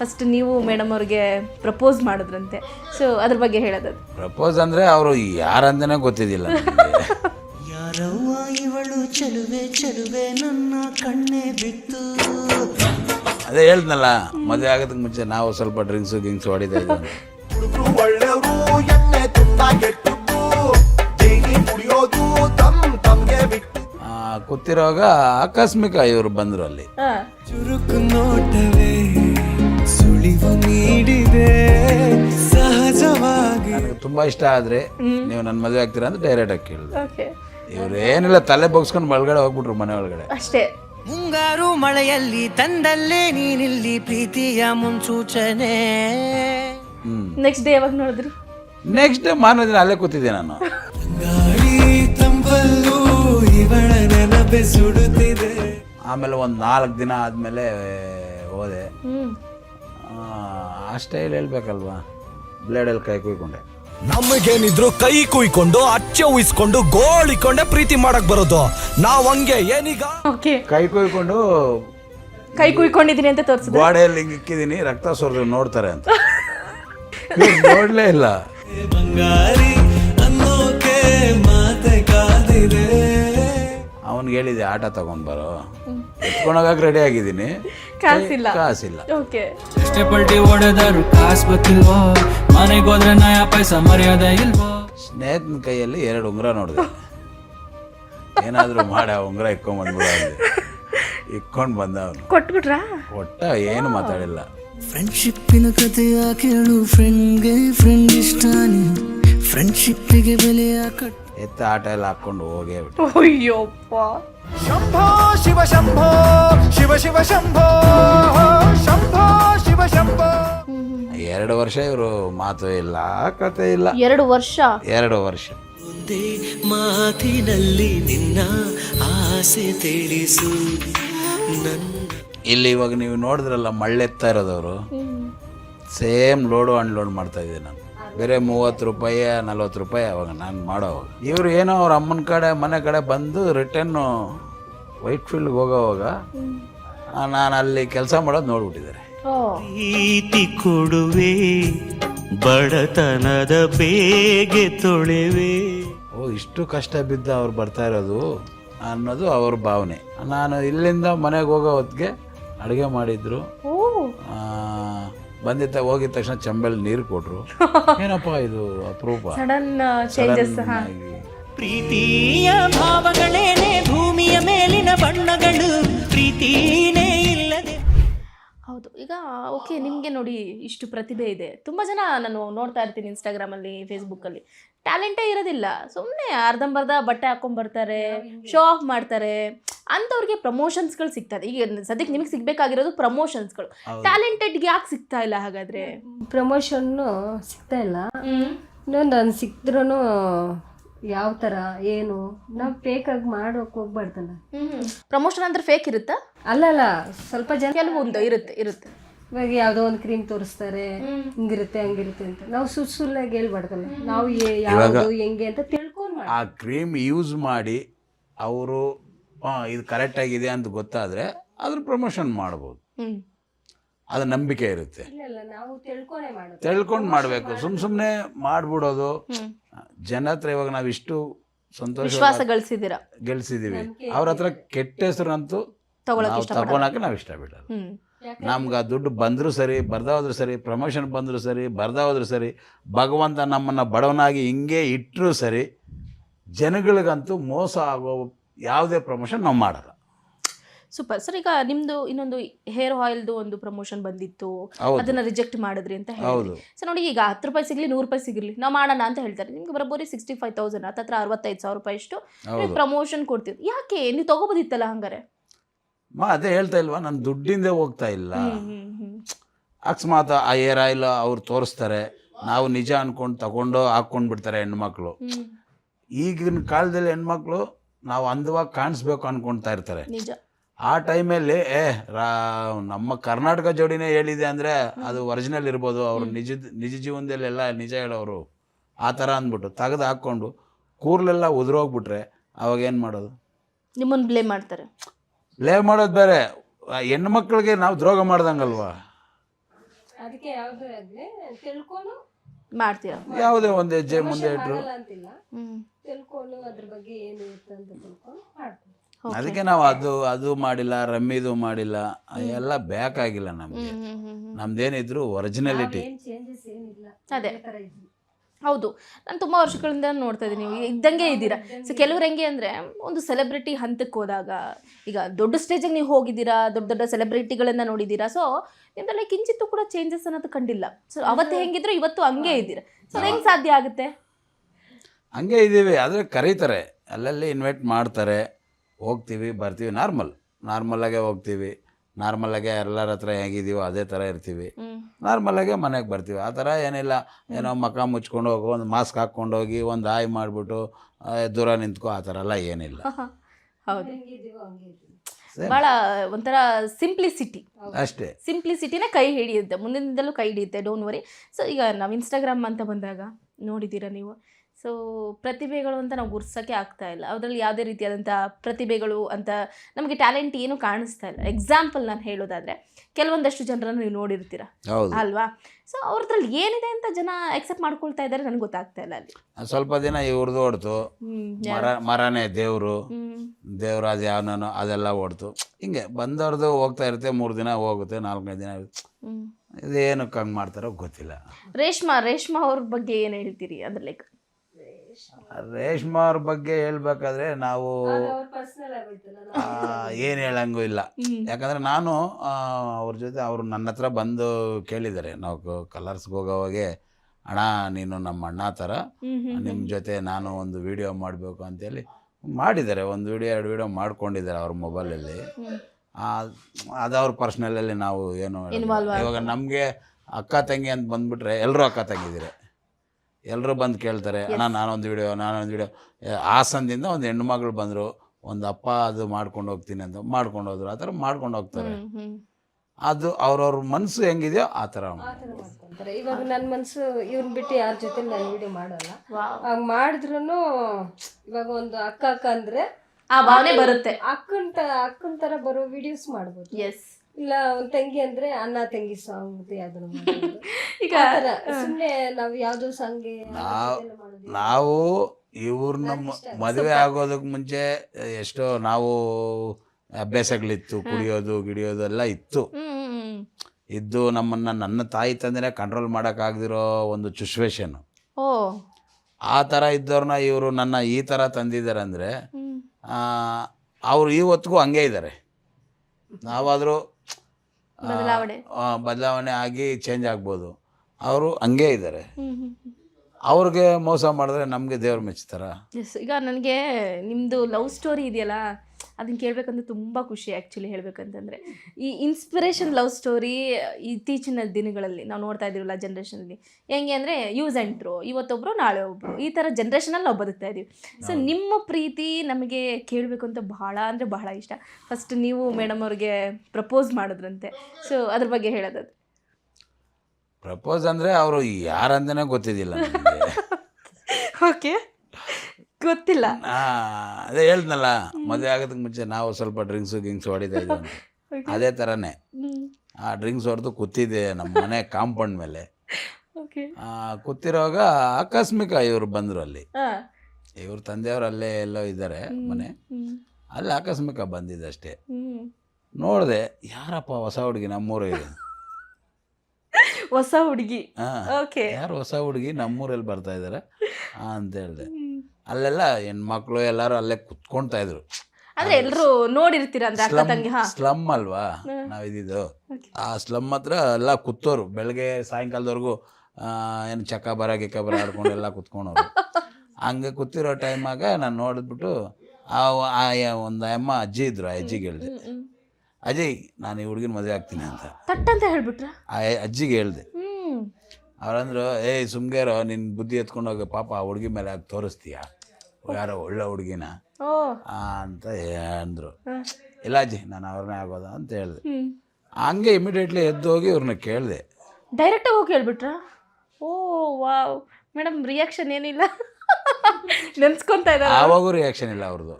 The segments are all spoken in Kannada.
ಫಸ್ಟ್ ನೀವು ಮೇಡಮ್ ಅವ್ರಿಗೆ ಪ್ರಪೋಸ್ ಮಾಡಿದ್ರಂತೆ. ಸೊ ಅದ್ರ ಬಗ್ಗೆ ಹೇಳೋದು. ಪ್ರಪೋಸ್ ಅಂದರೆ ಅವರು ಯಾರಂತನೇ ಗೊತ್ತಿದ್ದಿಲ್ಲ. ಯಾರವ್ವ ಇವಳು ಚೆಲುವೆ ಚೆಲುವೆ ನನ್ನ ಕಣ್ಣೆ ಬಿತ್ತು ಅದೇ ಹೇಳ್ದ್ನಲ್ಲ ಮದುವೆ ಆಗೋದಕ್ಕೆ ಮುಂಚೆ ನಾವು ಸ್ವಲ್ಪ ಡ್ರಿಂಕ್ಸು ಗಿಂಕ್ಸ್ ಹೊಡಿತಾ ಇದ್ವಿ. ಹುಡುಗರು ಒಳ್ಳೆಯವರು ಎಣ್ಣೆ ತುಂಬ ಕೆಟ್ಟದ್ದು. ಜೈನಿ ಕುಡಿಯೋದು ತಮ್ ತಮ್ಗೆ ಬಿಟ್ಟು. ಆ, ಕೂತಿರುವಾಗ ಆಕಸ್ಮಿಕ ಇವರು ಬಂದರು ಅಲ್ಲಿ. ಹಾಂ. ಚುರುಕು ನೋಟವೇ. ನೀಡಿದೆ ಸಹಜವಾಗಿ. ತುಂಬ ಇಷ್ಟ ಆದ್ರೆ ನೀವು ನನ್ನ ಮದುವೆ ಆಗ್ತೀರಾ ಅಂತ ಡೈರೆಕ್ಟಾಗಿ ಕೇಳಿದೆ. ಓಕೆ ಇವ್ರು ಏನಿಲ್ಲ ತಲೆ ಬಗ್ಸ್ಕೊಂಡು ಒಳಗಡೆ ಹೋಗ್ಬಿಟ್ರು ಮನೆ ಒಳಗಡೆ. ಅಷ್ಟೇ. ಮುಂಗಾರು ಮಳೆಯಲ್ಲಿ ತಂದಲ್ಲೇ ನೀನಿಲ್ಲಿ ಪ್ರೀತಿಯ ಮುನ್ಸೂಚನೆ. ನೆಕ್ಸ್ಟ್ ಡೇ ಯಾವಾಗ ನೋಡಿದ್ರಿ? ನೆಕ್ಸ್ಟ್ ಡೇ ಮಾರನೇ ದಿನ ಅಲ್ಲೇ ಕೂತಿದ್ದೆ ನಾನು. ಗಾಳಿ ತಂಬಲ್ಲೂ ಇವಳ ನೆನಪೆ ಸುಡುತ್ತಿದೆ. ಆಮೇಲೆ ಒಂದು ನಾಲ್ಕು ದಿನ ಆದಮೇಲೆ ಹೋದೆ. ಹ್ಞೂ ಆ, ಸ್ಟೈಲ್ ಹೇಳ್ಬೇಕಲ್ವಾ? ಬ್ಲೇಡಲ್ಲಿ ಕೈ ಕುಯ್ಕೊಂಡೆ. ನಮಗೇನಿದ್ರು ಕೈ ಕುಯ್ಕೊಂಡು ಅಚ್ಚೆ ಉಯಿಸ್ಕೊಂಡು ಗೋಳಿಕೊಂಡೆ ಪ್ರೀತಿ ಮಾಡಕ್ ಬರೋದು. ನಾವ್ ಹಂಗೆ ಏನೀಗ ಓಕೆ ಕೈ ಕುಯ್ಕೊಂಡು ಕೈ ಕುಯ್ಕೊಂಡಿದ್ದೀನಿ ಅಂತ ತೋರಿಸ ಗೋಡೆಯಲ್ಲಿ ಹಿಂಗೆ ಇಕ್ಕಿದ್ದೀನಿ ರಕ್ತ ಸೋರ್ದು ನೋಡ್ತಾರೆ ಅಂತ. ಇವ್ರು ನೋಡ್ಲೇ ಇಲ್ಲ. ಬಂಗಾರಿ ಅನ್ನೋಕೆ ಮಾತೆ ಕಾದಿದೆ. ಅವನಿಗೆ ಹೇಳಿದೆ ಆಟ ತಗೊಂಡ್ ಬರೋ. ಎತ್ಕೊಂಡೋಗಕ್ಕೆ ರೆಡಿ ಆಗಿದ್ದೀನಿ. ಕಾಸಿಲ್ಲ. ಕಾಸಿಲ್ಲ. ಓಕೆ. ಎಷ್ಟೇ ಪಲ್ಟಿ ಹೊಡೆದರು ಕಾಸು ಗೊತ್ತಿಲ್ವೋ? ಮನೆಗೆ ಹೋದ್ರೆ ನಯ ಪೈಸ ಮರ್ಯಾದೆ ಇಲ್ವೋ? ಸ್ನೇಹಿತನ ಕೈಯಲ್ಲಿ ಎರಡು ಉಂಗುರ ನೋಡಿದೆ. ಏನಾದರೂ ಮಾಡ ಆ ಉಂಗುರ ಇಕ್ಕೊಂಬಂದ್ಬಿಡ ಇಕ್ಕೊಂಡು ಬಂದ ಅವನು. ಕೊಟ್ಬಿಟ್ರಾ? ಒಟ್ಟ ಏನು ಮಾತಾಡಿಲ್ಲ. ಫ್ರೆಂಡ್ಶಿಪ್ಪಿನ ಕಥೆಯ ಕೇಳು ಫ್ರೆಂಡ್ಗೆ ಫ್ರೆಂಡ್ ಇಷ್ಟಾನೆ. ಫ್ರೆಂಡ್ಶಿಪ್ಪಿಗೆ ಬೆಲೆಯ ಕಟ್ಟು ಎತ್ತ ಆಟ ಎಲ್ಲ ಹಾಕ್ಕೊಂಡು ಹೋಗೇ ಬಿಟ್ಟು. ಅಯ್ಯೋಪ್ಪ. ಶಂಭೋ ಶಿವ ಶಂಭೋ ಶಿವ ಶಿವ ಶಂಭೋ ಶಂಭೋ ಶಿವ ಶಂಭೋ. ಎರಡು ವರ್ಷ ಇವರು ಮಾತು ಇಲ್ಲ ಕತೆ ಇಲ್ಲ. ಎರಡು ವರ್ಷ? ಎರಡು ವರ್ಷ. ಒಂದೇ ಮಾತಿನಲ್ಲಿ ನಿನ್ನ ಆಸೆ ತಿಳಿಸು. ನನ್ನ ಇಲ್ಲಿ ಇವಾಗ ನೀವು ನೋಡಿದ್ರಲ್ಲ ಮಳ್ಳೆತ್ತಾ ಇರೋದವರು. ಸೇಮ್ ಲೋಡು ಅನ್ಲೋಡ್ ಮಾಡ್ತಾ ಇದ್ದೀನಿ ನಾನು. ಬೇರೆ ಮೂವತ್ತು ರೂಪಾಯಿ ನಲ್ವತ್ತು ರೂಪಾಯಿ ಅವಾಗ ನಾನು ಮಾಡೋವಾಗ ಇವರು ಏನೋ ಅವ್ರ ಅಮ್ಮನ ಕಡೆ ಮನೆ ಕಡೆ ಬಂದು ರಿಟರ್ನು ವೈಟ್ ಫೀಲ್ಡ್ಗೆ ಹೋಗೋವಾಗ ನಾನು ಅಲ್ಲಿ ಕೆಲಸ ಮಾಡೋದು ನೋಡ್ಬಿಟ್ಟಿದ್ದಾರೆ. ಪ್ರೀತಿ ಕೊಡುವೆ ಬಡತನದ ಬೇಗೆ ತೊಳೆವೆ. ಓ ಇಷ್ಟು ಕಷ್ಟ ಬಿದ್ದ ಅವ್ರು ಬರ್ತಾ ಇರೋದು ಅನ್ನೋದು ಅವ್ರ ಭಾವನೆ. ನಾನು ಇಲ್ಲಿಂದ ಮನೆಗೆ ಹೋಗೋ ಹೊತ್ತಿಗೆ ಅಡುಗೆ ಮಾಡಿದ್ರು. ಓ. ಬಂದಿದ್ದ ಹೋಗಿದ ತಕ್ಷಣ ಚಂಬಲ್ ನೀರು ಕೊಟ್ರು. ಏನಪ್ಪ ಇದು ಅಪರೂಪ? ಸಡನ್ ಚೇಂಜಸ್ Sudden ಪ್ರೀತಿಯ ಭಾವಗಳೇನೆ ಭೂಮಿಯ ಮೇಲಿನ ಬಣ್ಣಗಳು ಪ್ರೀತಿನೇ ಹೌದು ಈಗ ಓಕೆ ನಿಮಗೆ ನೋಡಿ ಇಷ್ಟು ಪ್ರತಿಭೆ ಇದೆ. ತುಂಬ ಜನ ನಾನು ನೋಡ್ತಾ ಇರ್ತೀನಿ ಇನ್ಸ್ಟಾಗ್ರಾಮಲ್ಲಿ ಫೇಸ್ಬುಕ್ಕಲ್ಲಿ ಟ್ಯಾಲೆಂಟೇ ಇರೋದಿಲ್ಲ. ಸುಮ್ಮನೆ ಅರ್ಧಂಬರ್ಧ ಬಟ್ಟೆ ಹಾಕೊಂಡ್ಬರ್ತಾರೆ ಶೋ ಆಫ್ ಮಾಡ್ತಾರೆ. ಅಂಥವ್ರಿಗೆ ಪ್ರಮೋಷನ್ಸ್ಗಳು ಸಿಗ್ತದೆ. ಈಗ ಸದ್ಯಕ್ಕೆ ನಿಮಗೆ ಸಿಗಬೇಕಾಗಿರೋದು ಪ್ರಮೋಷನ್ಸ್ಗಳು ಟ್ಯಾಲೆಂಟೆಡ್ಗೆ ಯಾಕೆ ಸಿಗ್ತಾ ಇಲ್ಲ ಹಾಗಾದರೆ? ಪ್ರಮೋಷನ್ನು ಸಿಗ್ತಾ ಇಲ್ಲ. ಇನ್ನೊಂದು ನಾನು ಸಿಕ್ದ್ರೂ ಯಾವ ತರ ಏನು? ನಾವ್ ಫೇಕ್ ಆಗಿ ಮಾಡೋಕ್ ಹೋಗ್ಬಾರ್ದಲ್ಲ. ಪ್ರಮೋಷನ್ ಅಂದ್ರೆ ಫೇಕ್ ಇರುತ್ತಾ? ಅಲ್ಲ ಸ್ವಲ್ಪ ಜನ ಕೆಲವೊಂದು ಇರುತ್ತೆ ಇರುತ್ತೆ. ಇವಾಗ ಯಾವ್ದೋ ಒಂದು ಕ್ರೀಮ್ ತೋರಿಸ್ತಾರೆ ಹಿಂಗಿರುತ್ತೆ ಹಂಗಿರುತ್ತೆ ಅಂತ. ನಾವು ಸುಳ್ಳು ಸುಳ್ಳಾಗಿ ಹೇಳ್ಬಾರ್ದಲ್ಲ. ನಾವು ಏ- ಯಾವುದು ಹೆಂಗೆ ಅಂತ ತಿಳ್ಕೊಂಡು ಮಾಡಿ ಆ ಕ್ರೀಮ್ ಯೂಸ್ ಮಾಡಿ ಅವರು ಇದು ಕರೆಕ್ಟ್ ಆಗಿದೆ ಅಂತ ಗೊತ್ತಾದ್ರೆ ಅದ್ರ ಪ್ರಮೋಷನ್ ಮಾಡ್ಬೋದು. ಅದು ನಂಬಿಕೆ ಇರುತ್ತೆ. ತಿಳ್ಕೊಂಡೇ ಮಾಡೋದು. ತಿಳ್ಕೊಂಡು ಮಾಡಬೇಕು. ಸುಮ್ ಸುಮ್ಮನೆ ಮಾಡಿಬಿಡೋದು. ಜನ ಹತ್ರ ಇವಾಗ ನಾವು ಇಷ್ಟು ಸಂತೋಷ ವಿಶ್ವಾಸ ಗಳಿಸಿದ್ದೀರಾ? ಗೆಲ್ಸಿದೀವಿ ಅವ್ರ ಹತ್ರ ಕೆಟ್ಟ ಹೆಸರಂತೂ ತಗೊಳಕ್ ನಾವು ತಗೊಳಕ್ಕೆ ನಾವು ಇಷ್ಟ ಬಿಡೋದು ನಮ್ಗೆ ಆ ದುಡ್ಡು ಬಂದರೂ ಸರಿ ಬರ್ದಾ ಹೋದ್ರು ಸರಿ ಪ್ರಮೋಷನ್ ಬಂದರೂ ಸರಿ ಬರ್ದಾ ಹೋದ್ರು ಸರಿ ಭಗವಂತ ನಮ್ಮನ್ನು ಬಡವನಾಗಿ ಹಿಂಗೆ ಇಟ್ಟರೂ ಸರಿ ಜನಗಳಿಗಂತೂ ಮೋಸ ಆಗೋ ಯಾವುದೇ ಪ್ರಮೋಷನ್ ನಾವು ಮಾಡಲ್ಲ. ಸೂಪರ್ ಸರ್ ಈಗ ನಿಮ್ದು ಇನ್ನೊಂದು ಹೇರ್ ಆಯಿಲ್ದು ಒಂದು ಪ್ರಮೋಷನ್ ಬಂದಿತ್ತು. ಅದನ್ನ ರಿಜೆಕ್ಟ್ ಮಾಡಿದ್ರಿ ಅಂತ. ಹೇಳಿ. ಸರ್ ನೋಡಿ ಈಗ ಹತ್ತು ರೂಪಾಯಿ ಸಿಗ್ಲಿ ನೂರು ರೂಪಾಯಿ ಸಿಗಲಿ ನಾವು ಮಾಡೋಣ ಅಂತ ಹೇಳ್ತಾರೆ. ನಿಮ್ಗೆ ಬರೋಬ್ಬರಿ ಸಿಕ್ಸ್ಟಿ ಫೈವ್ ತೌಸಂಡ್ ಹತ್ರ ಅರವತ್ತೈದು ಸಾವಿರ ರೂಪಾಯಿ ಇಷ್ಟು. ಪ್ರಮೋಷನ್ ಕೊಡ್ತೀವಿ ಯಾಕೆ? ನೀವು ತಗೋಬೋದಿತ್ತಲ್ಲ ಹಂಗಾರೆ? ಮಾ ಅದೇ ಹೇಳ್ತಾ ಇಲ್ವಾ? ನಾನು ದುಡ್ಡಿಂದೇ ಹೋಗ್ತಾ ಇಲ್ಲ. ಅಕಸ್ಮಾತ್ ಆ ಏರ್ ಆಯಿಲ್ ಅವ್ರು ತೋರಿಸ್ತಾರೆ. ನಾವು ನಿಜ ಅನ್ಕೊಂಡು ತಗೊಂಡು ಹಾಕ್ಕೊಂಡು ಬಿಡ್ತಾರೆ ಹೆಣ್ಮಕ್ಳು. ಈಗಿನ ಕಾಲದಲ್ಲಿ ಹೆಣ್ಮಕ್ಳು ನಾವು ಅಂದವಾಗಿ ಕಾಣಿಸ್ಬೇಕು ಅನ್ಕೊಳ್ತಾ ಇರ್ತಾರೆ. ನಿಜ. ಆ ಟೈಮಲ್ಲಿ ಏ ರಾ ನಮ್ಮ ಕರ್ನಾಟಕ ಜೋಡಿನೇ ಹೇಳಿದೆ ಅಂದರೆ ಅದು ಒರಿಜಿನಲ್ ಇರ್ಬೋದು. ಅವರು ನಿಜ ನಿಜ ಜೀವನದಲ್ಲೆಲ್ಲ ನಿಜ ಹೇಳೋರು ಆ ಥರ ಅಂದ್ಬಿಟ್ಟು ತೆಗೆದು ಹಾಕ್ಕೊಂಡು ಕೂರ್ಲೆಲ್ಲ ಉದುರೋಗ್ಬಿಟ್ರೆ ಅವಾಗ ಏನು ಮಾಡೋದು? ನಿಮ್ಮನ್ನು ಬ್ಲೇಮ್ ಮಾಡ್ತಾರೆ. ಬ್ಲೇಮ್ ಮಾಡೋದು ಬೇರೆ. ಹೆಣ್ಣು ಹೆಣ್ಮಕ್ಳಿಗೆ ನಾವು ದ್ರೋಹ ಮಾಡ್ದಂಗಲ್ವಾ? ಅದಕ್ಕೆ ಯಾವುದೇ ತಿಳ್ಕೊಂಡು ಮಾಡ್ತೀರಾ ಯಾವುದೇ ಒಂದು ಹೆಜ್ಜೆ ಮುಂದೆ ಇಟ್ಟರು ತಿಳ್ಕೊಂಡು ಅದ್ರ ಬಗ್ಗೆ ಏನು ಇರುತ್ತೆ ಅಂತ ತಿಳ್ಕೊಂಡು. ಅದಕ್ಕೆ ನಾವು ಅದು ಅದು ಮಾಡಿಲ್ಲ ರಮ್ಮಿದು ಮಾಡಿಲ್ಲ ಎಲ್ಲ ನಮಗೆ. ಹ್ಮ್ ಹ್ಮ್ ಹ್ಮ್. ನಮ್ದೇನಿದ್ರು ಒರಿಜಿನಾಲಿಟಿ ಏನು ಚೇಂಜಸ್ ಏನಿಲ್ಲ. ಅದೇ. ಹೌದು. ನಾನು ತುಂಬ ವರ್ಷಗಳಿಂದ ನೋಡ್ತಾ ಇದ್ದೀನಿ ನೀವು ಇದ್ದಂಗೆ ಇದ್ದೀರಾ. ಸೊ ಕೆಲವ್ರು ಹೆಂಗೆ ಅಂದರೆ ಒಂದು ಸೆಲೆಬ್ರಿಟಿ ಹಂತಕ್ಕೆ ಹೋದಾಗ ಈಗ ದೊಡ್ಡ ಸ್ಟೇಜಿಗೆ ನೀವು ಹೋಗಿದ್ದೀರಾ ದೊಡ್ಡ ದೊಡ್ಡ ಸೆಲೆಬ್ರಿಟಿಗಳನ್ನ ನೋಡಿದ್ದೀರಾ. ಸೊ ನಿಮ್ಮಲ್ಲಿ ಕಿಂಚಿತ್ತೂ ಕೂಡ ಚೇಂಜಸ್ ಅನ್ನೋದು ಕಂಡಿಲ್ಲ. ಸೊ ಅವತ್ತು ಹೆಂಗಿದ್ರು ಇವತ್ತು ಹಂಗೆ ಇದ್ದೀರಾ. ಸೊ ಹೆಂಗೆ ಸಾಧ್ಯ ಆಗುತ್ತೆ? ಹಂಗೆ ಇದ್ದೀವಿ. ಆದರೆ ಕರೀತಾರೆ. ಅಲ್ಲಲ್ಲಿ ಇನ್ವೈಟ್ ಮಾಡ್ತಾರೆ. ಹೋಗ್ತೀವಿ ಬರ್ತೀವಿ ನಾರ್ಮಲ್ ನಾರ್ಮಲಾಗೆ ಹೋಗ್ತೀವಿ. ನಾರ್ಮಲಾಗೆ ಎಲ್ಲರ ಹತ್ರ ಹೇಗಿದ್ದೀವೋ ಅದೇ ಥರ ಇರ್ತೀವಿ. ಹ್ಮ್. ನಾರ್ಮಲಾಗೆ ಮನೆಗೆ ಬರ್ತೀವಿ. ಆ ಥರ ಏನಿಲ್ಲ. ಏನೋ ಮಕ ಮುಚ್ಕೊಂಡು ಹೋಗೋ ಒಂದು ಮಾಸ್ಕ್ ಹಾಕ್ಕೊಂಡು ಹೋಗಿ ಒಂದು ಹಾಯ್ ಮಾಡಿಬಿಟ್ಟು ದೂರ ನಿಂತ್ಕೊ ಆ ಥರ ಎಲ್ಲ ಏನಿಲ್ಲ. ಹೌದು. ಭಾಳ ಒಂಥರ ಸಿಂಪ್ಲಿಸಿಟಿ ಅಷ್ಟೇ. ಸಿಂಪ್ಲಿಸಿಟಿನೇ ಕೈ ಹಿಡಿಯುತ್ತೆ. ಮುಂದಿನಿಂದಲೂ ಕೈ ಹಿಡಿಯುತ್ತೆ. ಡೋಂಟ್ ವರಿ ಸೊ ಈಗ ನಾವು ಇನ್ಸ್ಟಾಗ್ರಾಮ್ ಅಂತ ಬಂದಾಗ ನೋಡಿದ್ದೀರಾ ನೀವು? ಸೊ ಪ್ರತಿಭೆಗಳು ಅಂತ ನಾವು ಗುರ್ಸೋಕ್ಕೆ ಆಗ್ತಾ ಇಲ್ಲ. ಅದರಲ್ಲಿ ಯಾವುದೇ ರೀತಿಯಾದಂಥ ಪ್ರತಿಭೆಗಳು ಅಂತ ನಮಗೆ ಟ್ಯಾಲೆಂಟ್ ಏನು ಕಾಣಿಸ್ತಾ ಇಲ್ಲ. ಎಕ್ಸಾಂಪಲ್ ನಾನು ಹೇಳೋದಾದರೆ ಕೆಲವೊಂದಷ್ಟು ಜನರನ್ನು ನೀವು ನೋಡಿರ್ತೀರ. ಹೌದು. ಅಲ್ವಾ? ಸೊ ಅವ್ರದ್ರಲ್ಲಿ ಏನಿದೆ ಅಂತ ಜನ ಎಕ್ಸೆಪ್ಟ್ ಮಾಡ್ಕೊಳ್ತಾ ಇದ್ದಾರೆ ನನಗೆ ಗೊತ್ತಾಗ್ತಾ ಇಲ್ಲ ಅಲ್ಲಿ. ಸ್ವಲ್ಪ ದಿನ ಇವ್ರದ್ದು ಓಡ್ತು ಮರ ಮರನೇ ದೇವರು. ದೇವ್ರ ದೇವರಾಜ ಯಾವನೋ ಅದೆಲ್ಲ ಓಡ್ತು ಹಿಂಗೆ ಬಂದವ್ರದ್ದು ಹೋಗ್ತಾ ಇರುತ್ತೆ ಮೂರು ದಿನ ಹೋಗುತ್ತೆ ನಾಲ್ಕೈದು ದಿನ ಇದೇನಕ್ಕೆ ಹಂಗೆ ಮಾಡ್ತಾರೋ ಗೊತ್ತಿಲ್ಲ. ರೇಷ್ಮಾ ರೇಷ್ಮಾ ಅವ್ರ ಬಗ್ಗೆ ಏನು ಹೇಳ್ತೀರಿ ಅಂದ್ರೆ ಲೈಕ್ ರೇಷ್ಮಾ ಅವ್ರ ಬಗ್ಗೆ ಹೇಳ್ಬೇಕಾದ್ರೆ ನಾವು ಏನು ಹೇಳಂಗೂ ಇಲ್ಲ. ಯಾಕಂದ್ರೆ ನಾನು ಅವ್ರ ಜೊತೆ ಅವರು ನನ್ನ ಹತ್ರ ಬಂದು ಕೇಳಿದ್ದಾರೆ. ನಾವು ಕಲರ್ಸ್ಗೆ ಹೋಗೋವಾಗೆ ಅಣ್ಣ ನೀನು ನಮ್ಮ ಅಣ್ಣ ಥರ ನಿಮ್ಮ ಜೊತೆ ನಾನು ಒಂದು ವಿಡಿಯೋ ಮಾಡಬೇಕು ಅಂತೇಳಿ ಮಾಡಿದ್ದಾರೆ. ಒಂದು ವಿಡಿಯೋ ಎರಡು ವಿಡಿಯೋ ಮಾಡ್ಕೊಂಡಿದ್ದಾರೆ ಅವ್ರ ಮೊಬೈಲಲ್ಲಿ ಅದು ಅವ್ರ ಪರ್ಸ್ನಲಲ್ಲಿ ನಾವು ಏನು ಇವಾಗ ನಮಗೆ ಅಕ್ಕ ತಂಗಿ ಅಂತ ಬಂದ್ಬಿಟ್ರೆ ಎಲ್ಲರೂ ಅಕ್ಕ ತಂಗಿದ್ದೀರಿ ಎಲ್ಲರೂ ಬಂದು ಕೇಳ್ತಾರೆ ಅಣ್ಣ ನಾನೊಂದು ವಿಡಿಯೋ ನಾನೊಂದು ವಿಡಿಯೋ ಹಾಸನದಿಂದ ಒಂದು ಹೆಣ್ಮಗಳು ಬಂದರು ಒಂದು ಅಪ್ಪ ಅದು ಮಾಡ್ಕೊಂಡು ಹೋಗ್ತೀನಿ ಅಂತ ಮಾಡ್ಕೊಂಡು ಹೋದ್ರು ಆ ಥರ ಮಾಡ್ಕೊಂಡು ಹೋಗ್ತಾರೆ. ಅದು ಅವ್ರವ್ರ ಮನಸ್ಸು ಹೆಂಗಿದೆಯೋ ಆ ಥರ ಇವಾಗ ನನ್ನ ಮನಸ್ಸು ಇವ್ರನ್ನ ಬಿಟ್ಟು ಯಾರ ಜೊತೆ ನಾನು ವಿಡಿಯೋ ಮಾಡಲ್ಲ. ವಾವ್. ಹಂಗ್ ಮಾಡಿದ್ರು ಇವಾಗ ಒಂದು ಅಕ್ಕ ಅಕ್ಕ ಅಂದ್ರೆ ಆ ಭಾವನೆ ಬರುತ್ತೆ. ಅಕ್ಕನ ತ ಅಕ್ಕನ ತರ ಬರೋ ವಿಡಿಯೋಸ್ ಮಾಡ್ಬೋದು. ಎಸ್ ಇಲ್ಲ ಒಂದ್ ತಂಗಿ ಅಂದ್ರೆ ಅಣ್ಣ ತಂಗಿ ಸಾಂಗ್ ಯಾವ್ದು. ಈಗ ಸುಮ್ಮನೆ ನಾವು ಸಾಂಗ್ ಯಾವ್ದೋ ಸಾಂಗ್ಗೆ ನಾವು ಇವ್ರ ನಮ್ಮ ಮದುವೆ ಆಗೋದಕ್ಕೆ ಮುಂಚೆ ಎಷ್ಟೋ ನಾವು ಅಭ್ಯಾಸಗಳಿತ್ತು ಕುಡಿಯೋದು ಗಿಡಿಯೋದು ಎಲ್ಲ ಇತ್ತು. ಇದ್ದು ನಮ್ಮನ್ನು ನನ್ನ ತಾಯಿ ತಂದೆನೇ ಕಂಟ್ರೋಲ್ ಮಾಡೋಕ್ಕಾಗದಿರೋ ಒಂದು ಸಿಚುವೇಶನ್ ಓ. ಆ ಥರ ಇದ್ದವ್ರನ್ನ ಇವರು ನನ್ನ ಈ ಥರ ತಂದಿದ್ದಾರೆ ಅಂದರೆ ಅವ್ರು ಅವರು ಇವತ್ತಿಗೂ ಹಂಗೆ ಇದ್ದಾರೆ. ನಾವಾದರೂ ಬದಲಾವಣೆ. ಆಗಿ ಚೇಂಜ್ ಆಗ್ಬೋದು. ಅವರು ಹಂಗೆ ಇದ್ದಾರೆ ಅವ್ರಿಗೆ ಮೋಸ ಮಾಡಿದ್ರೆ ನಮಗೆ ದೇವ್ರು ಮೆಚ್ತಾರ? ಎಸ್ ಈಗ ನನಗೆ ನಿಮ್ಮದು ಲವ್ ಸ್ಟೋರಿ ಇದೆಯಲ್ಲ ಅದನ್ನ ಕೇಳಬೇಕಂದ್ರೆ ತುಂಬ ಖುಷಿ ಆ್ಯಕ್ಚುಲಿ ಹೇಳ್ಬೇಕಂತಂದರೆ. ಈ ಇನ್ಸ್ಪಿರೇಷನ್ ಲವ್ ಸ್ಟೋರಿ ಇತ್ತೀಚಿನ ದಿನಗಳಲ್ಲಿ ನಾವು ನೋಡ್ತಾ ಇದ್ದೀವಲ್ಲ ಜನ್ರೇಷನಲ್ಲಿ ಹೆಂಗೆ ಅಂದರೆ ಯೂಸ್ ಆ್ಯಂಡ್ ಥ್ರೋ ಇವತ್ತೊಬ್ಬರು ನಾಳೆ ಒಬ್ಬರು ಈ ಥರ ಜನ್ರೇಷನಲ್ಲಿ ನಾವು ಬದುಕ್ತಾ ಇದ್ದೀವಿ ಸೊ ನಿಮ್ಮ ಪ್ರೀತಿ ನಮಗೆ ಕೇಳಬೇಕು ಅಂತ ಬಹಳ ಅಂದರೆ ಬಹಳ ಇಷ್ಟ. ಫಸ್ಟ್ ನೀವು ಮೇಡಮ್ ಅವ್ರಿಗೆ ಪ್ರಪೋಸ್ ಮಾಡಿದ್ರಂತೆ. ಸೊ ಅದ್ರ ಬಗ್ಗೆ ಹೇಳೋದು. ಪ್ರಪೋಸ್ ಅಂದರೆ ಅವರು ಯಾರಂತನೇ ಗೊತ್ತಿದ್ದಿಲ್ಲ ಓಕೆ ಗೊತ್ತಿಲ್ಲ. ಅದೇ ಹೇಳ್ದಲ್ಲ ಮದುವೆ ಆಗೋದಕ್ಕೆ ಮುಂಚೆ ನಾವು ಸ್ವಲ್ಪ ಡ್ರಿಂಕ್ಸು ಗಿಂಕ್ಸ್ ಹೊಡಿತಾ ಇದ್ವಿ ಅದೇ ಥರನೇ ಆ ಡ್ರಿಂಕ್ಸ್ ಹೊಡೆದು ಕೂತಿದ್ದೆ ನಮ್ಮ ಮನೆ ಕಾಂಪೌಂಡ್ ಮೇಲೆ. ಕೂತಿರುವಾಗ ಆಕಸ್ಮಿಕ ಇವರು ಬಂದರು ಅಲ್ಲಿ. ಇವ್ರ ತಂದೆಯವರು ಅಲ್ಲೇ ಎಲ್ಲೋ ಇದ್ದಾರೆ ಮನೆ. ಅಲ್ಲಿ ಆಕಸ್ಮಿಕ ಬಂದಿದ್ದೆ ಅಷ್ಟೇ. ಹ್ಞೂ ನೋಡಿದೆ ಯಾರಪ್ಪ ಹೊಸ ಹುಡುಗಿ ನಮ್ಮೂರಿಗೆ ಹೊಸ ಹುಡುಗಿ. ಯಾರು ಹೊಸ ಹುಡುಗಿ ನಮ್ಮೂರಲ್ಲಿ ಬರ್ತಾ ಇದ್ದಾರೆ ಅಂತ ಹೇಳಿದೆ. ಅಲ್ಲೆಲ್ಲ ಹೆಣ್ಮಕ್ಳು ಎಲ್ಲರೂ ಅಲ್ಲೇ ಕುತ್ಕೊಳ್ತಾ ಇದ್ರು. ಅಂದ್ರೆ ಎಲ್ಲರೂ ನೋಡಿರ್ತೀರ ಅಂದ್ರೆ ಅಕ್ಕ ತಂಗಿ? ಹಾ. ಸ್ಲಮ್ ಅಲ್ವಾ ಆ ಸ್ಲಮ್ ಹತ್ರ ಎಲ್ಲ ಕೂತೋರು ಬೆಳಗ್ಗೆ ಸಾಯಂಕಾಲದವರೆಗೂ ಏನು ಚಕ್ಕ ಬರ ಗಿಕ್ಕ ಬರ ಆಡ್ಕೊಂಡು ಎಲ್ಲ ಕುತ್ಕೊಂಡವ್ರು. ಹಂಗೆ ಕೂತಿರೋ ಟೈಮಾಗ ನಾನು ನೋಡಿದ್ಬಿಟ್ಟು ಆ ಆ ಒಂದು ಅಮ್ಮ ಅಜ್ಜಿ ಇದ್ರು ಆ ಅಜ್ಜಿಗೆ ಹೇಳಿದೆ. ಅಜ್ಜಿ ನಾನು ಈ ಹುಡುಗಿನ ಮದುವೆ ಆಗ್ತೀನಿ ಅಂತ. ತಟ್ಟಂತ ಹೇಳ್ಬಿಟ್ರ? ಆ ಅಜ್ಜಿಗೆ ಹೇಳಿದೆ. ಹ್ಮ್. ಅವ್ರಂದ್ರು ಏಯ್ ಸುಮ್ಗೇರೋ ನಿನ್ನ ಬುದ್ಧಿ ಎತ್ಕೊಂಡು ಹೋಗಿ ಪಾಪ ಆ ಹುಡುಗಿ ಮೇಲೆ ಯಾಕೆ ತೋರಿಸ್ತೀಯ? ಯಾರೋ ಒಳ್ಳೆ ಹುಡುಗಿನ. ಅಂತ ಅಂದರು. ಇಲ್ಲ ಅಜ್ಜಿ ನಾನು ಅವ್ರನ್ನೇ ಆಗೋದ ಅಂತ ಹೇಳಿದೆ. ಹಂಗೆ ಇಮಿಡಿಯೇಟ್ಲಿ ಎದ್ದು ಹೋಗಿ ಇವ್ರನ್ನ ಕೇಳಿದೆ. ಡೈರೆಕ್ಟ್ ಆಗಿ ಹೋಗಿ ಹೇಳ್ಬಿಟ್ರ ಓ ವಾವ್. ಮೇಡಮ್ ರಿಯಾಕ್ಷನ್ ಏನಿಲ್ಲ. ನೆನ್ಸ್ಕೊಂತ ಇದ್ದಾರೆ? ಆವಾಗೂ ರಿಯಾಕ್ಷನ್ ಇಲ್ಲ ಅವ್ರದ್ದು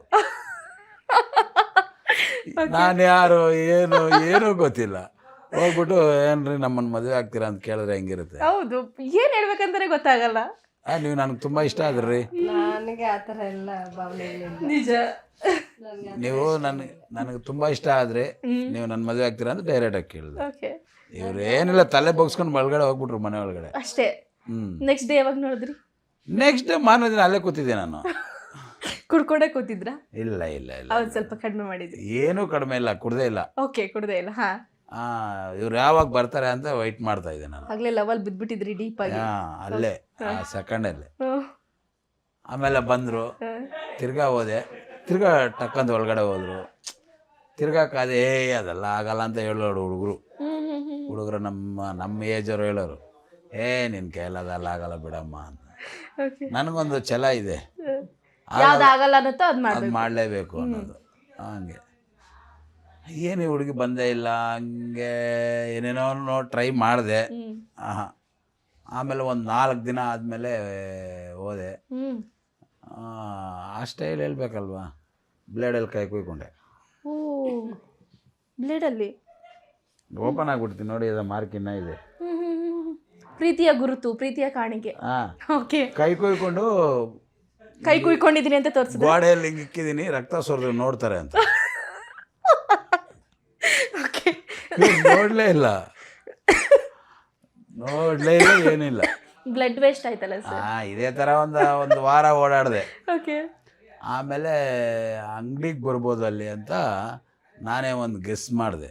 ನಾನು ಯಾರು ಏನು ಏನೂ ಗೊತ್ತಿಲ್ಲ. ಹೋಗ್ಬಿಟ್ಟು ಏನ್ರಿ ನಮ್ಮನ್ನ ಮದುವೆ ಆಗ್ತೀರಾ ಅಂತ ಕೇಳಿದ್ರೆ ಹೆಂಗಿರುತ್ತೆ? ಹೌದು. ಏನ್ ಹೇಳ್ಬೇಕಂತಾನೆ ಗೊತ್ತಾಗಲ್ಲ. ನೀವು ನನಗೆ ತುಂಬ ಇಷ್ಟ ಆದ್ರಿ. ನನಗೆ ಆ ಥರ ಎಲ್ಲ ನಿಜ. ನೀವು ನನಗೆ ನನಗೆ ತುಂಬ ಇಷ್ಟ ಆದರೆ ನೀವು ನನ್ನ ಮದುವೆ ಆಗ್ತೀರಾ ಅಂತ ಡೈರೆಕ್ಟಾಗಿ ಕೇಳಿದೆ. ಓಕೆ. ಇವ್ರು ಏನಿಲ್ಲ ತಲೆ ಬಗ್ಸ್ಕೊಂಡು ಒಳಗಡೆ ಹೋಗ್ಬಿಟ್ರು ಮನೆ ಒಳಗಡೆ. ಅಷ್ಟೇ. ಹ್ಞೂ ನೆಕ್ಸ್ಟ್ ಡೇ ಯಾವಾಗ ನೋಡಿದ್ರಿ? ನೆಕ್ಸ್ಟ್ ಡೇ ಮಾರನೇ ದಿನ ಅಲ್ಲೇ ಕೂತಿದ್ದೆ ನಾನು. ಕುಡ್ಕೊಂಡೇ ಕೂತಿದ್ರಾ? ಇಲ್ಲ ಇಲ್ಲ ಇಲ್ಲ ಅವ್ರು ಸ್ವಲ್ಪ ಕಡಿಮೆ ಮಾಡಿದ್ರಿ. ಏನೂ ಕಡಿಮೆ ಇಲ್ಲ ಕುಡ್ದೇ ಇಲ್ಲ. ಓಕೆ ಕುಡ್ದೇ ಇಲ್ಲ ಹಾ. ಇವ್ರು ಯಾವಾಗ ಬರ್ತಾರೆ ಅಂತ ವೈಟ್ ಮಾಡ್ತಾ ಇದ್ದೆ ನಾನು. ಆಗ್ಲೇ ಲವಲ್ ಬಿದ್ಬಿಟ್ಟಿದ್ರಿ ಡೀಪ್ ಆಗಿ. ಹಾ, ಅಲ್ಲೇ ಸೆಕೆಂಡಲ್ಲಿ ಹ್ಮ್. ಆಮೇಲೆ ಬಂದರು. ತಿರ್ಗಾ ಹೋದೆ. ತಿರ್ಗಾ ಟಕ್ಕಂತ ಒಳಗಡೆ ಹೋದರು. ತಿರ್ಗಾ ಕಾದೆ ಏ ಅದೆಲ್ಲ ಆಗಲ್ಲ ಅಂತ ಹೇಳೋರು ಹುಡುಗರು. ಹುಡುಗರು ನಮ್ಮ ನಮ್ಮ ಏಜರು ಹೇಳೋರು. ಏ ನಿನ್ನ ಕೈಲದಲ್ಲ ಆಗಲ್ಲ ಬಿಡಮ್ಮ ಅಂತ. ನನಗೊಂದು ಛಲ ಇದೆ. ಅದು ಮಾಡಲೇಬೇಕು ಅನ್ನೋದು. ಹಂಗೆ. ಏನು ಹುಡುಗಿ ಬಂದೇ ಇಲ್ಲ ಹಂಗೆ ಏನೇನೋ ಟ್ರೈ ಮಾಡಿದೆ. ಆಹಾ. ಆಮೇಲೆ ಒಂದು ನಾಲ್ಕು ದಿನ ಆದಮೇಲೆ ಹೋದೆ. ಆ, ಸ್ಟೈಲ್ ಹೇಳ್ಬೇಕಲ್ವಾ? ಬ್ಲೇಡಲ್ಲಿ ಕೈ ಕುಯ್ಕೊಂಡೆ. ಓ ಬ್ಲೇಡಲ್ಲಿ ಓಪನ್ ಆಗಿಬಿಡ್ತೀನಿ ನೋಡಿ ಇದು ಮಾರ್ಕ್ ಇನ್ನ ಇದೆ. ಪ್ರೀತಿಯ ಗುರುತು ಪ್ರೀತಿಯ ಕಾಣಿಕೆ. ಓಕೆ ಕೈ ಕುಯ್ಕೊಂಡು ಕೈ ಕುಯ್ಕೊಂಡಿದ್ದೀನಿ ಅಂತ ತೋರಿಸಿದ ಗೋಡೆಯಲ್ಲಿ ಹಿಂಗೆ ಇಕ್ಕಿದ್ದೀನಿ ರಕ್ತ ಸೋರ್ದು ನೋಡ್ತಾರೆ ಅಂತ ಓಕೆ ಇವ್ರು ನೋಡಲೇ ಇಲ್ಲ. ನೋಡಲೇ ಇಲ್ಲ ಏನಿಲ್ಲ. ಬ್ಲಡ್ ವೇಸ್ಟ್ ಆಯ್ತಲ್ಲ ಸರ್ ಹಾಂ ಇದೇ ಥರ ಒಂದು ಒಂದು ವಾರ ಓಡಾಡಿದೆ. ಓಕೆ ಆಮೇಲೆ ಅಂಗಡಿಗೆ ಬರ್ಬೋದು ಅಲ್ಲಿ ಅಂತ ನಾನೇ ಒಂದು ಗೆಸ್ ಮಾಡಿದೆ.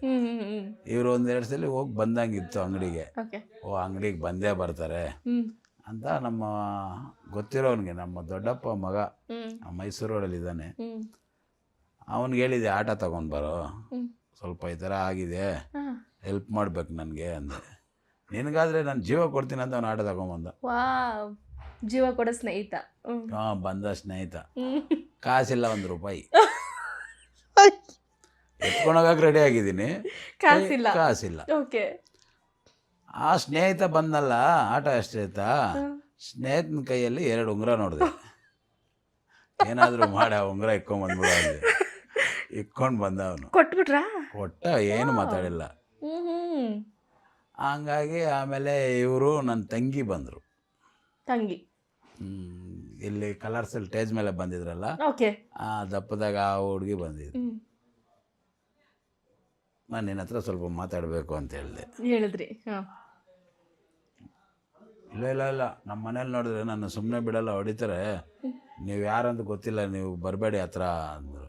ಇವ್ರು ಒಂದೆರಡು ಸಲ ಹೋಗಿ ಬಂದಂಗಿತ್ತು ಅಂಗಡಿಗೆ. ಓಕೆ ಓ ಅಂಗಡಿಗೆ ಬಂದೇ ಬರ್ತಾರೆ. ಅಂತ ನಮ್ಮ ಗೊತ್ತಿರೋನಿಗೆ ನಮ್ಮ ದೊಡ್ಡಪ್ಪ ಮಗ ಮೈಸೂರು ಇದ್ದಾನೆ. ಅವನಿಗೆ ಹೇಳಿದೆ ಆಟ ತಗೊಂಡು ಬರೋ. ಸ್ವಲ್ಪ ಈ ಥರ ಆಗಿದೆ. ಹೆಲ್ಪ್ ಮಾಡ್ಬೇಕು ನನಗೆ ಅಂದೆ. ನಿನಗಾದ್ರೆ ನಾನು ಜೀವ ಕೊಡ್ತೀನಿ ಅಂತ ಅವ್ನು ಆಟ ತಗೊಂಬಂದ. ವಾ ಜೀವ ಕೊಡೋ ಸ್ನೇಹಿತ. ಹಾಂ ಬಂದ ಸ್ನೇಹಿತ. ಕಾಸಿಲ್ಲ ಒಂದು ರೂಪಾಯಿ. ಎತ್ಕೊಂಡೋಗಕ್ಕೆ ರೆಡಿ ಆಗಿದ್ದೀನಿ. ಕಾಸಿಲ್ಲ. ಕಾಸಿಲ್ಲ. ಓಕೆ. ಆ ಸ್ನೇಹಿತ ಬಂದಲ್ಲ ಆಟ ಸ್ನೇಹಿತ ಸ್ನೇಹಿತನ ಕೈಯಲ್ಲಿ ಎರಡು ಉಂಗುರ ನೋಡಿದೆ. ಏನಾದರೂ ಮಾಡಿ ಆ ಉಂಗುರ ಇಕ್ಕೊಂಬಂದ್ಬಿಡ ಇಕ್ಕೊಂಡು ಬಂದ ಅವನು ಕೊಟ್ಬಿಟ್ರಾ? ಕೊಟ್ಟ ಏನು ಮಾತಾಡಿಲ್ಲ. ಹಂಗಾಗಿ ಆಮೇಲೆ ಇವರು ನನ್ನ ತಂಗಿ ಬಂದರು. ತಂಗಿ. ಇಲ್ಲಿ ಕಲರ್ಸಲ್ಲಿ ಸ್ಟೇಜ್ ಮೇಲೆ ಬಂದಿದ್ರಲ್ಲ? ಓಕೆ. ಆ ದಪ್ಪದಾಗ ಆ ಹುಡುಗಿ ಬಂದಿದ್ರು ನಾನು ನಿನ್ನ ಹತ್ರ ಸ್ವಲ್ಪ ಮಾತಾಡಬೇಕು ಅಂತ ಹೇಳಿದೆ. ಹೇಳಿದ್ರಿ ಇಲ್ಲ ಇಲ್ಲ ಇಲ್ಲ. ನಮ್ಮ ಮನೇಲಿ ನೋಡಿದ್ರೆ ನನ್ನ ಸುಮ್ಮನೆ ಬಿಡಲ್ಲ ಹೊಡಿತಾರೆ. ನೀವು ಯಾರಂತ ಗೊತ್ತಿಲ್ಲ ನೀವು ಬರಬೇಡಿ ಹತ್ರ ಅಂದರು.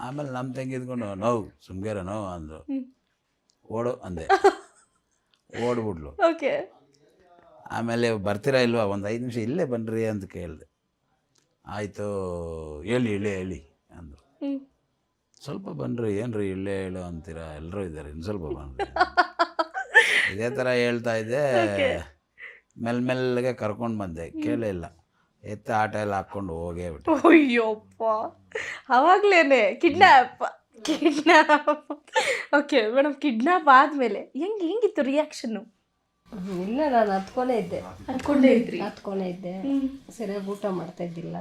ಆಮೇಲೆ ನಮ್ಮ ತಂಗಿ ಇದ್ಕೊಂಡು ನೋವು ಸುಮ್ಗೆರ ನೋವು ಅಂದರು ಓಡು ಅಂದೆ. ಓಡ್ಬಿಡ್ಲು ಓಕೆ. ಆಮೇಲೆ ಬರ್ತೀರಾ ಇಲ್ವಾ? ಒಂದು ಐದು ನಿಮಿಷ ಇಲ್ಲೇ ಬನ್ನಿರಿ ಅಂತ ಕೇಳಿದೆ. ಆಯಿತು ಹೇಳಿ ಹೇಳಿ ಹೇಳಿ ಅಂದರು ಸ್ವಲ್ಪ ಬನ್ನಿರಿ ಏನ್ರಿ ಇಲ್ಲೇ ಹೇಳು ಅಂತೀರಾ? ಎಲ್ಲರೂ ಇದ್ದಾರೆ ಇನ್ನು ಸ್ವಲ್ಪ ಬನ್ನಿರಿ ಇದೇ ಥರ ಹೇಳ್ತಾ ಇದ್ದೆ. ಮೆಲ್ ಮೆಲ್ಲಗೆ ಕರ್ಕೊಂಡು ಬಂದೆ. ಕೇಳೇ ಇಲ್ಲ. ಎತ್ತ ಆಟ ಎಲ್ಲ ಹಾಕ್ಕೊಂಡು ಹೋಗೇ ಬಿಟ್ಟು ಅಯ್ಯೋಪ್ಪ. ಅವಾಗ್ಲೇನೆ kidnap kidnap okay madam kidnap ಆದ್ಮೇಲೆ ಹೆಂಗ್ ಹೆಂಗಿತ್ತು ರಿಯಾಕ್ಷನ್ನು ಇಲ್ಲ ನಾನು ಹತ್ಕೊಂಡೇ ಇದ್ದೆ. ಹತ್ಕೊಂಡೇ ಇದ್ರಿ? ಹತ್ಕೊನೇ ಇದ್ದೆ. ಸರಿಯಾಗಿ ಊಟ ಮಾಡ್ತಾ ಇದ್ದಿಲ್ಲ.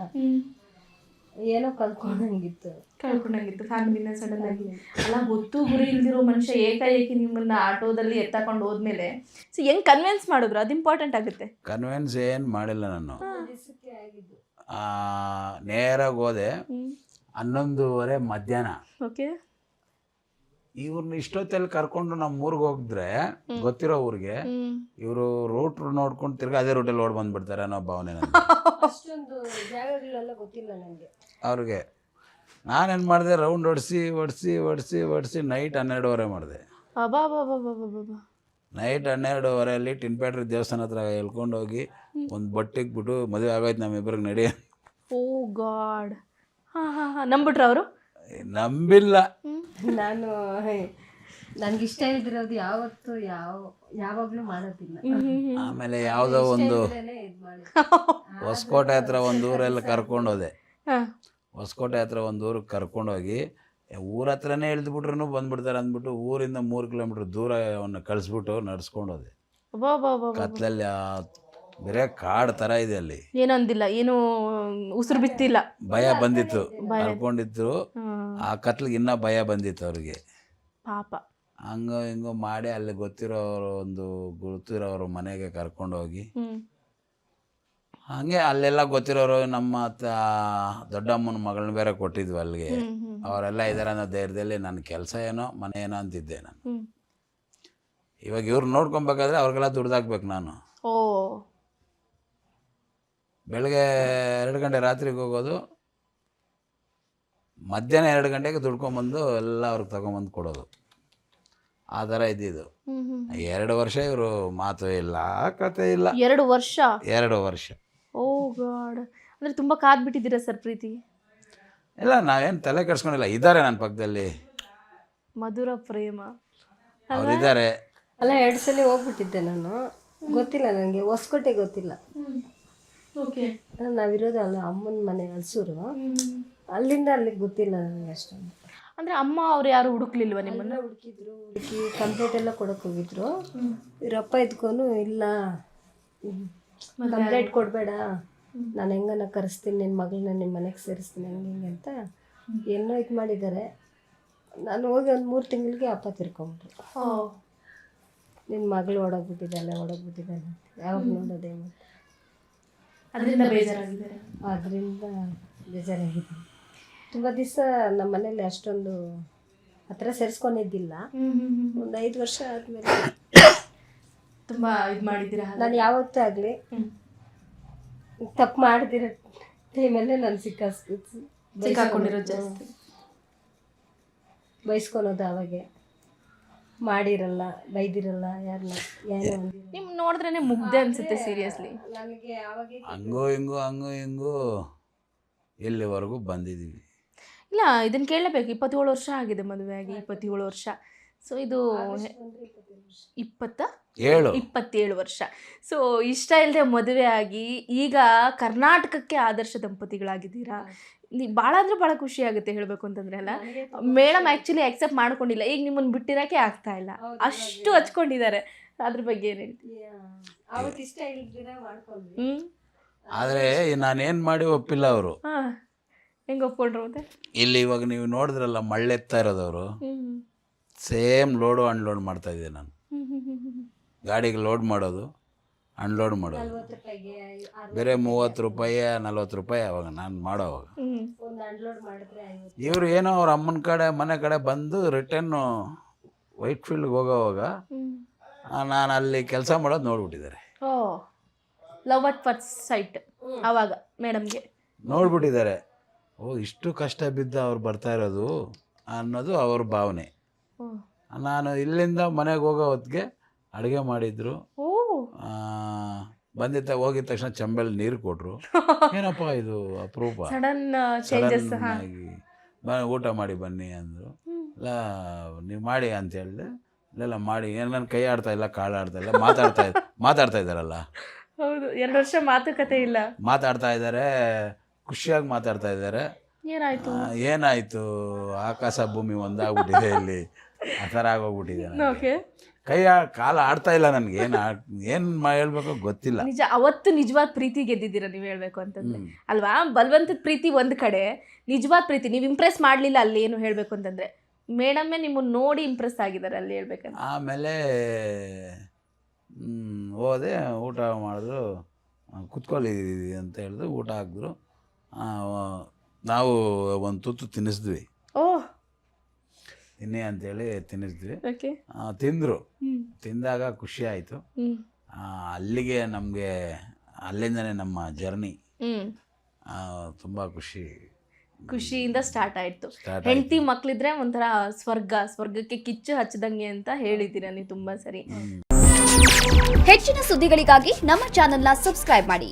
ಏನೋ ಕಲ್ತ್ಕೊಂಡಂಗಿತ್ತು. ಕಳ್ಕೊಂಡಾಗಿತ್ತು. ಫ್ಯಾಮಿಲಿನ ಸಡನ್ ಆಗಿ. ಅಲ್ಲ ಗೊತ್ತು ಗುರಿ ಇಲ್ದಿರೋ ಮನುಷ್ಯ ಏಕಾಏಕಿ ನಿಮ್ಮನ್ನ ಆಟೋದಲ್ಲಿ ಎತ್ತಾಕೊಂಡು ಹೋದ್ಮೇಲೆ. ಸೊ ಹೆಂಗ್ ಕನ್ವಿನ್ಸ್ ಮಾಡಿದ್ರು? ಅದು ಇಂಪಾರ್ಟೆಂಟ್ ಆಗುತ್ತೆ. ಕನ್ವೆನ್ಸ್ ಏನು ಮಾಡಿಲ್ಲ ನಾನು. ಆ, ನೇರಾಗಿ ಹೋದೆ. ಹನ್ನೊಂದುವರೆ ಮಧ್ಯಾಹ್ನ. ಓಕೆ ಇವ್ರನ್ನ ಇಷ್ಟೊತ್ತಲ್ಲಿ ಕರ್ಕೊಂಡು ನಮ್ಮ ಊರಿಗೆ ಹೋಗಿದ್ರೆ ಗೊತ್ತಿರೋ ಊರಿಗೆ ಇವರು ರೂಟ್ ನೋಡ್ಕೊಂಡು ತಿರ್ಗಾ ಅದೇ ರೂಟಲ್ಲಿ ಓಡ್ ಬಂದ್ಬಿಡ್ತಾರೆ ಅನ್ನೋ ಭಾವನೆ ನನಗೆ ಅಷ್ಟೊಂದು ಜಾಗಗಳೆಲ್ಲ ಗೊತ್ತಿಲ್ಲ ನನಗೆ ಅವ್ರಿಗೆ. ನಾನೇನು ಮಾಡಿದೆ? ರೌಂಡ್ ಹೊಡ್ಸಿ ಹೊಡ್ಸಿ ಹೊಡ್ಸಿ ಹೊಡ್ಸಿ ನೈಟ್ ಹನ್ನೆರಡುವರೆ ಮಾಡಿದೆ. ಅಬಾ ಬಾ ಬಾ ಬಾ ಬಾ ಬಾ ನೈಟ್ ಹನ್ನೆರಡುವರೆಯಲ್ಲಿ ಟಿನ್ಪೇಟ್ರಿ ದೇವಸ್ಥಾನ ಹತ್ರ ಎಳ್ಕೊಂಡು ಹೋಗಿ ಒಂದು ಬಟ್ಟೆ ಬಿಟ್ಟು ಮದುವೆ ಆಗೋಯ್ತು ನಮ್ಮಿಬ್ಬರಿಗೆ ನಡಿ ಓ ಗಾಡ್. ಹಾ ಹಾ ಹಾ. ನಂಬಿಟ್ರ ಅವರು? ನಂಬಿಲ್ಲ. ನಾನು ನನಗಿಷ್ಟ ಇಲ್ದಿರೋದು ಯಾವತ್ತು ಯಾವ ಯಾವಾಗ್ಲೂ ಮಾಡೋದಿಲ್ಲ. ಆಮೇಲೆ ಯಾವುದೋ ಒಂದು ಇದು ಮಾಡಿ. ಹೊಸಕೋಟೆ ಹತ್ರ ಒಂದು ಊರಲ್ಲಿ ಕರ್ಕೊಂಡು ಹೋದೆ ಹಾ. ಹೊಸಕೋಟೆ ಹತ್ರ ಒಂದು ಊರಿಗೆ ಕರ್ಕೊಂಡೋಗಿ ಊರ ಹತ್ರನೇ ಇಳಿದ್ಬಿಟ್ರು ಬಂದ್ಬಿಡ್ತಾರೆ ಅಂದ್ಬಿಟ್ಟು ಊರಿಂದ ಮೂರು ಕಿಲೋಮೀಟ್ರ್ ದೂರ ಅವನ್ನ ಕಳಿಸ್ಬಿಟ್ಟು ನಡ್ಸ್ಕೊಂಡು ಹೋದೆ ಬಾ ಬಾ ಬಾ ಬಾ ಕತ್ಲಲ್ಲಿ ಬೇರೆ ಕಾಡು ತರ ಇದೆ ಅಲ್ಲಿ. ಏನೊಂದಿಲ್ಲ ಏನು ಉಸಿರು ಬಿತ್ತಿಲ್ಲ. ಭಯ ಬಂದಿತ್ತು. ಅನ್ಕೊಂಡಿದ್ರು. ಆ ಕತ್ಲಿಗೆ ಇನ್ನೂ ಭಯ ಬಂದಿತ್ತು ಅವ್ರಿಗೆ. ಪಾಪ. ಹಂಗೋ ಹಿಂಗೋ ಮಾಡಿ ಅಲ್ಲಿ ಗೊತ್ತಿರೋರು ಒಂದು ಗೊತ್ತಿರೋರು ಮನೆಗೆ ಕರ್ಕೊಂಡೋಗಿ ಹಂಗೆ. ಅಲ್ಲೆಲ್ಲ ಗೊತ್ತಿರೋರು ನಮ್ಮ ದೊಡ್ಡಮ್ಮನ ಮಗಳನ್ನ ಬೇರೆ ಕೊಟ್ಟಿದ್ವಿ ಅಲ್ಲಿಗೆ. ಅವರೆಲ್ಲ ಇದ್ದಾರೆ ಅನ್ನೋ ಧೈರ್ಯದಲ್ಲಿ ನನ್ನ ಕೆಲಸ ಏನೋ ಮನೆ ಏನೋ ಅಂತಿದ್ದೆ ನಾನು. ಇವಾಗ ಇವ್ರು ನೋಡ್ಕೊಬೇಕಾದ್ರೆ ಅವ್ರಿಗೆಲ್ಲ ದುಡ್ದಾಕ್ಬೇಕು ನಾನು. ಬೆಳಗ್ಗೆ ಎರಡು ಗಂಟೆ ರಾತ್ರಿಗೆ ಹೋಗೋದು ಮಧ್ಯಾಹ್ನ ಎರಡು ಗಂಟೆಗೆ ದುಡ್ಕೊಂಬಂದು ಎಲ್ಲ ಅವ್ರಿಗೆ ತಗೊಂಬಂದು ಕೊಡೋದು. ಆ ಥರ ಇದ್ದಿದ್ದು. ಎರಡು ವರ್ಷ ಇವರು ಮಾತು ಇಲ್ಲ ಕತೆ ಇಲ್ಲ. ಎರಡು ವರ್ಷ? ಎರಡು ವರ್ಷ. Oh God. ಅಂದ್ರೆ ತುಂಬಾ ಕಾದ್ ಬಿಟ್ಟಿದ್ದೀರಾ ಸರ್ ಪ್ರೀತಿ? ಇಲ್ಲ ನಾವೇನು ತಲೆ ಕೆಡ್ಸ್ಕೊಂಡಿಲ್ಲ. ಇದ್ದಾರೆ ನನ್ನ ಪಕ್ಕದಲ್ಲಿ. ಮಧುರ ಪ್ರೇಮ. ಅವ್ರು ಇದ್ದಾರೆ. ಅಲ್ಲ ಎರಡು ಸಲ ಹೋಗ್ಬಿಟ್ಟಿದ್ದೆ ನಾನು. ಗೊತ್ತಿಲ್ಲ ನನಗೆ ಹೊಸ್ಕೋಟೆ ಗೊತ್ತಿಲ್ಲ. ನಾವಿರೋದು ಅಲ್ಲ ಅಮ್ಮನ ಮನೆ ಹಲ್ಸೂರು. ಅಲ್ಲಿಂದ ಅಲ್ಲಿಗೆ ಗೊತ್ತಿಲ್ಲ ನನಗೆ ಅಷ್ಟೊಂದು ಅಂದ್ರೆ ಅಮ್ಮ ಅವ್ರು ಯಾರು ಹುಡುಕ್ಲಿಲ್ವಾ ನಿಮ್ಮನ್ನ? ಹುಡುಕಿದ್ರು ಹುಡುಕಿ ಕಂಪ್ಲೇಂಟ್ ಎಲ್ಲ ಕೊಡಕ್ಕೆ ಹೋಗಿದ್ರು. ಇವರಪ್ಪ ಇದ್ಕೊಂಡು ಇಲ್ಲ ಕಂಪ್ಲೇಂಟ್ ಕೊಡಬೇಡ. ನಾನು ಹೆಂಗನ ಕರೆಸ್ತೀನಿ ನಿನ್ನ ಮಗಳನ್ನ ನಿಮ್ಮ ಮನೆಗೆ ಸೇರಿಸ್ತೀನಿ ಹಂಗೆ ಹಿಂಗೆ ಅಂತ ಏನೋ ಇದು ಮಾಡಿದ್ದಾರೆ. ನಾನು ಹೋಗಿ ಒಂದು ಮೂರು ತಿಂಗಳಿಗೆ ಅಪ್ಪ ತಿರ್ಕೊಂಬಿಟ್ರು ಓ ನಿನ್ನ ಮಗಳು ಒಡಗ್ಬಿಟ್ಟಿದ್ದಾಳೆ ಒಡಗ್ಬಿಟ್ಟಿದ್ದಾಳೆ ಯಾವಾಗ ನೋಡೋದೇ ಮತ್ತೆ ಅದರಿಂದ ಬೇಜಾರಾಗಿದ್ದಾರೆ. ಅದರಿಂದ ಬೇಜಾರಾಗಿದೆ. ತುಂಬ ದಿವಸ ನಮ್ಮ ಮನೇಲಿ ಅಷ್ಟೊಂದು ಹತ್ರ ಸೇರಿಸ್ಕೊಂಡಿದ್ದಿಲ್ಲ. ಒಂದು ಐದು ವರ್ಷ ಆದಮೇಲೆ ತುಂಬ ಇದು ಮಾಡಿದ್ದೀರಾ ನಾನು ಯಾವತ್ತೂ ಆಗಲಿ ತಪ್ಪು ಮಾಡ್ದಿರೋ ಟೈಮಲ್ಲೇ ನಾನು ಸಿಕ್ಕಾಸ್ಬಿಟ್ಟು ಸಿಕ್ಕಾಕೊಂಡಿರೋದು ಜಾಸ್ತಿ. ಬೈಸ್ಕೊಳೋದು ಅವಾಗೆ ಮಾಡಿರಲ್ಲ ಬೈದಿರಲ್ಲ ಯಾರನ್ನ. ನಿಮ್ ನೋಡಿದ್ರೇನೆ ಮುಗ್ದೆ ಅನ್ಸುತ್ತೆ ಸೀರಿಯಸ್ಲಿ ನನಗೆ ಅವಾಗೆ ಹಂಗೋ ಹಿಂಗೋ ಹಂಗೋ ಹಿಂಗೋ ಎಲ್ಲಿವರೆಗೂ ಬಂದಿದ್ದೀವಿ. ಇಲ್ಲ ಇದನ್ನ ಕೇಳಬೇಕು ಇಪ್ಪತ್ತೇಳು ವರ್ಷ ಆಗಿದೆ ಮದುವೆ ಆಗಿ ಇಪ್ಪತ್ತೇಳು ವರ್ಷ. ಸೊ ಇದು ಇಪ್ಪತ್ತ? ಏಳು. ಇಪ್ಪತ್ತೇಳು ವರ್ಷ. ಸೊ ಇಷ್ಟ ಇಲ್ಲದೆ ಮದುವೆ ಆಗಿ ಈಗ ಕರ್ನಾಟಕಕ್ಕೆ ಆದರ್ಶ ದಂಪತಿಗಳಾಗಿದ್ದೀರಾ? ಭಾಳ ಅಂದ್ರೆ ಭಾಳ ಖುಷಿ ಆಗುತ್ತೆ ಹೇಳಬೇಕು ಅಂತಂದ್ರೆ ಅಲ್ಲ? ಮೇಡಮ್ ಆ್ಯಕ್ಚುಲಿ ಆಕ್ಸೆಪ್ಟ್ ಮಾಡ್ಕೊಂಡಿಲ್ಲ. ಈಗ ನಿಮ್ಮನ್ನು ಬಿಟ್ಟಿರೋಕೆ ಆಗ್ತಾ ಇಲ್ಲ. ಅಷ್ಟು ಹಚ್ಕೊಂಡಿದ್ದಾರೆ. ಅದ್ರ ಬಗ್ಗೆ ಏನು ಹ್ಞೂ ಆದರೆ ನಾನೇನು ಮಾಡಿ ಒಪ್ಪಿಲ್ಲ ಅವರು. ಹೆಂಗೆ ಒಪ್ಕೊಂಡ್ರು ಮತ್ತೆ? ಇಲ್ಲಿ ಇವಾಗ ನೀವು ನೋಡಿದ್ರಲ್ಲ ಮಳ್ಳೆತ್ತಾ ಇರೋದವರು. ಸೇಮ್ ಲೋಡು ಅನ್ಲೋಡ್ ಮಾಡ್ತಾ ಇದ್ದೆ ನಾನು. ಗಾಡಿಗೆ ಲೋಡ್ ಮಾಡೋದು. ಅನ್ಲೋಡ್ ಮಾಡೋದು. ರೂಪಾಯಿಗೆ ಬೇರೆ ಮೂವತ್ತು ರೂಪಾಯಿ ನಲ್ವತ್ತು ರೂಪಾಯಿ ಅವಾಗ ನಾನು ಮಾಡೋವಾಗ. ಹ್ಞೂ ಒಂದು ಅನ್ಲೋಡ್ ಮಾಡಿದ್ರೆ ಐವತ್ತು ಇವರು ಏನೋ ಅವ್ರ ಅಮ್ಮನ ಕಡೆ ಮನೆ ಕಡೆ ಬಂದು ರಿಟರ್ನು ವೈಟ್ ಫೀಲ್ಡ್ಗೆ ಹೋಗೋವಾಗ ನಾನು ಅಲ್ಲಿ ಕೆಲಸ ಮಾಡೋದು ನೋಡ್ಬಿಟ್ಟಿದ್ದಾರೆ. Oh love at first sight ಆವಾಗ ಮೇಡಮ್ಗೆ. ನೋಡ್ಬಿಟ್ಟಿದ್ದಾರೆ. ಓ ಇಷ್ಟು ಕಷ್ಟ ಬಿದ್ದು ಅವ್ರು ಬರ್ತಾ ಇರೋದು ಅನ್ನೋದು ಅವ್ರ ಭಾವನೆ. ನಾನು ಇಲ್ಲಿಂದ ಮನೆಗೆ ಹೋಗೋ ಹೊತ್ತಿಗೆ ಅಡುಗೆ ಮಾಡಿದ್ರು. ಓ. ಬಂದಿದ್ದ ಹೋಗಿದ ತಕ್ಷಣ ಚಂಬೆಲ್ ನೀರು ಕೊಟ್ಟರು ಏನಪ್ಪ ಇದು ಅಪರೂಪ? ಸಡನ್ ಹಾಂ. ಆಗಿ ಊಟ ಮಾಡಿ ಬನ್ನಿ ಅಂದರು. ಇಲ್ಲ ನೀವು ಮಾಡಿ ಅಂತ ಹೇಳಿದೆ. ಇಲ್ಲೆಲ್ಲ ಮಾಡಿ. ಏನು ನನ್ನ ಕೈ ಆಡ್ತಾ ಇಲ್ಲ ಕಾಳು ಆಡ್ತಾ ಇಲ್ಲ ಮಾತಾಡ್ತಾ ಮಾತಾಡ್ತಾ ಇದ್ದಾರಲ್ಲ? ಹೌದು ಎರಡು ವರ್ಷ ಮಾತುಕತೆ ಇಲ್ಲ. ಮಾತಾಡ್ತಾ ಇದ್ದಾರೆ ಖುಷಿಯಾಗಿ ಮಾತಾಡ್ತಾ ಇದ್ದಾರೆ ಏನಾಯ್ತು? ಏನಾಯ್ತು? ಆಕಾಶ ಭೂಮಿ ಒಂದಾಗ್ಬಿಟ್ಟಿದೆ ಇಲ್ಲಿ. ಆ ಥರ ಆಗೋಗ್ಬಿಟ್ಟಿದೆ ಓಕೆ ಕೈ ಕಾಲ ಆಡ್ತಾ ಇಲ್ಲ ನನಗೆ. ಏನು ಏನು ಹೇಳ್ಬೇಕು ಗೊತ್ತಿಲ್ಲ. ನಿಜ ಅವತ್ತು ನಿಜವಾದ ಪ್ರೀತಿ ಗೆದ್ದಿದ್ದೀರ ನೀವು ಹೇಳ್ಬೇಕು ಅಂತಂದ್ರೆ. ಅಲ್ವಾ? ಬಲವಂತದ ಪ್ರೀತಿ ಒಂದು ಕಡೆ ನಿಜವಾದ ಪ್ರೀತಿ ನೀವು ಇಂಪ್ರೆಸ್ ಮಾಡಲಿಲ್ಲ ಅಲ್ಲಿ ಏನು ಹೇಳಬೇಕು ಅಂತಂದ್ರೆ. ಮೇಡಮ್ಮೇ ನಿಮ್ಮನ್ನ ನೋಡಿ ಇಂಪ್ರೆಸ್ ಆಗಿದ್ದಾರೆ ಅಲ್ಲಿ ಹೇಳ್ಬೇಕು ಆಮೇಲೆ ಹೋದೆ ಊಟ ಮಾಡಿದ್ರು. ಕುತ್ಕೊಳ್ಳಿ ಅಂತ ಹೇಳಿದ್ರು ಊಟ ಹಾಕಿದ್ರು. ನಾವು ಒಂದು ತುತ್ತು ತಿನ್ನಿಸಿದ್ವಿ. ತಿನ್ನಿ ಅಂತೇಳಿ ತಿನ್ನಿಸಿದ್ವಿ. ಓಕೆ. ಆ, ತಿಂದರು. ತಿಂದಾಗ ಖುಷಿ ಆಯಿತು. ಅಲ್ಲಿಗೆ ನಮಗೆ ಅಲ್ಲಿಂದನೇ ನಮ್ಮ ಜರ್ನಿ. ತುಂಬಾ ತುಂಬ ಖುಷಿ. ಖುಷಿಯಿಂದ ಸ್ಟಾರ್ಟ್ ಆಯ್ತು. ಹೆಂಡತಿ ಮಕ್ಳಿದ್ರೆ ಒಂಥರ ಸ್ವರ್ಗ ಸ್ವರ್ಗಕ್ಕೆ ಕಿಚ್ಚು ಹಚ್ಚದಂಗೆ ಅಂತ ಹೇಳಿದ್ದೀರಾ ನೀವು ತುಂಬಾ ಸರಿ. ಹೆಚ್ಚಿನ ಸುದ್ದಿಗಳಿಗಾಗಿ ನಮ್ಮ ಚಾನೆಲ್ನ ಸಬ್ಸ್ಕ್ರೈಬ್ ಮಾಡಿ.